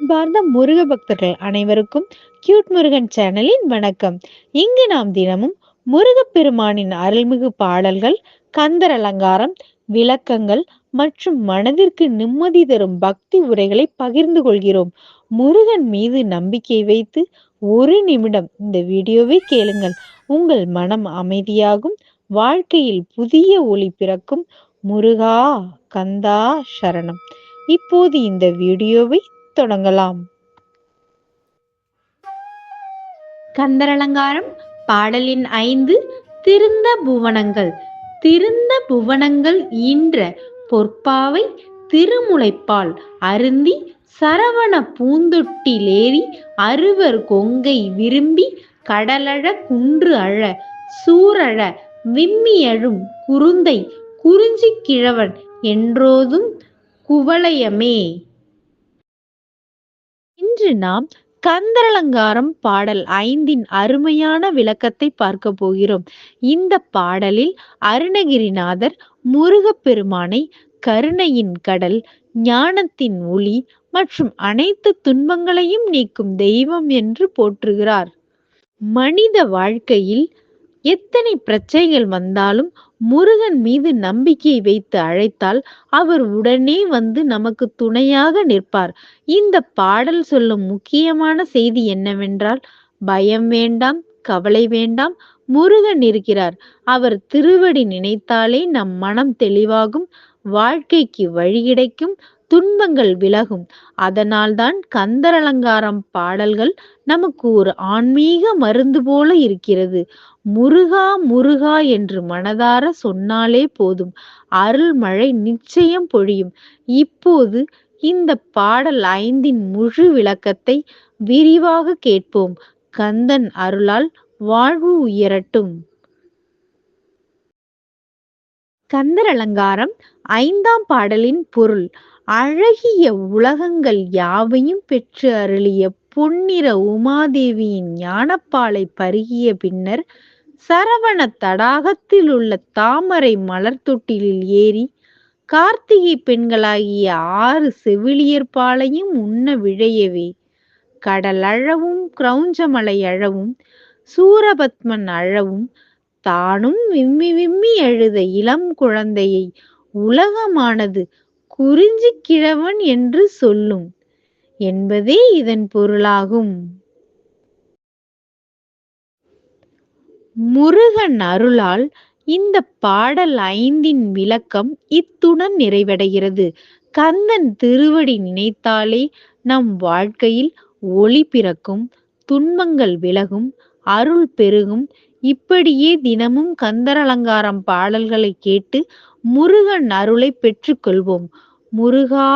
அன்பார்ந்த முருக பக்தர்கள் அனைவருக்கும் கியூட் முருகன் சேனலின் வணக்கம். இங்கு நாம் தினமும் முருகப்பெருமானின் அருள்மிகு பாடல்கள் கந்தர் அலங்காரம் விளக்கங்கள் மற்றும் மனதிற்கு நிம்மதி தரும் பக்தி உரைகளை பகிர்ந்து கொள்கிறோம். முருகன் மீது நம்பிக்கை வைத்து ஒரு நிமிடம் இந்த வீடியோவை கேளுங்கள். உங்கள் மனம் அமைதியாகும் வாழ்க்கையில் புதிய ஒளி பிறக்கும். முருகா கந்தா சரணம். இப்போது இந்த வீடியோவை தொடங்கலாம். கந்தரலங்காரம் பாடலின் ஐந்து திருந்த புவனங்கள். திருந்த புவனங்கள் ஈன்ற பொற்பாவை திருமுலைப்பால் அருந்தி சரவண பூந்தொட்டிலேறி அறுவர் கொங்கை விரும்பி கடலழ குன்று அழ சூரழ விம்மியழும் குருந்தை குறிஞ்சி கிழவன் என்றோதும் குவளையமே. இன்று நாம் கந்தரலங்காரம் பாடல் ஐந்தின் அருமையான விளக்கத்தை பார்க்க போகிறோம். இந்த பாடலில் அருணகிரிநாதர் முருகப்பெருமானை கருணையின் கடல் ஞானத்தின் ஒளி மற்றும் அனைத்து துன்பங்களையும் நீக்கும் தெய்வம் என்று போற்றுகிறார். மனித வாழ்க்கையில் எத்தனை பிரச்சனைகள் வந்தாலும் முருகன் மீது நம்பிக்கை வைத்து அழைத்தால் அவர் உடனே வந்து நமக்கு துணையாக நிற்பார். இந்த பாடல் சொல்லும் முக்கியமான செய்தி என்னவென்றால் பயம் வேண்டாம் கவலை வேண்டாம் முருகன் இருக்கிறார். அவர் திருவடி நினைத்தாலே நம் மனம் தெளிவாகும் வாழ்க்கைக்கு வழி கிடைக்கும் துன்பங்கள் விலகும். அதனால்தான் கந்தரலங்காரம் பாடல்கள் நமக்கு ஒரு ஆன்மீக மருந்து போல இருக்கிறது. முருகா முருகா என்று மனதார சொன்னாலே போதும். அருள்மழை நிச்சயம் பொழியும். இப்போது இந்த பாடல் ஐந்தின் முழு விளக்கத்தை விரிவாக கேட்போம். கந்தன் அருளால் வாழ்வு உயரட்டும். கந்தர் அலங்காரம் ஐந்தாம் பாடலின் பொருள். அழகிய உலகங்கள் யாவையும் பெற்று அருளிய பொன்னிற உமாதேவியின் ஞானப்பாலை பருகிய பின்னர் சரவண தடாகத்தில் உள்ள தாமரை மலர் தொட்டிலில் ஏறி கார்த்திகை பெண்களாகிய ஆறு செவிலியர் பாலையும் உண்ண விழையவே. கடல் அழவும் கிரௌஞ்சமலை அழவும் சூரபத்மன் அழவும் தானும் விம்மி விம்மி அழுத இளம் குழந்தையை உலகமானது குறிஞ்சி கிழவன் என்று சொல்லும் என்பதே இதன் பொருளாகும். முருகன் அருளால் இந்த பாடல் ஐந்தின் விளக்கம் இத்துடன் நிறைவடைகிறது. கந்தன் திருவடி நினைத்தாலே நம் வாழ்க்கையில் ஒளி பிறக்கும் துன்பங்கள் விலகும் அருள் பெருகும் இப்படியே தினமும் கந்தரலங்காரம் பாடல்களை கேட்டு முருகன் அருளை பெற்றுக்கொள்வோம் முருகா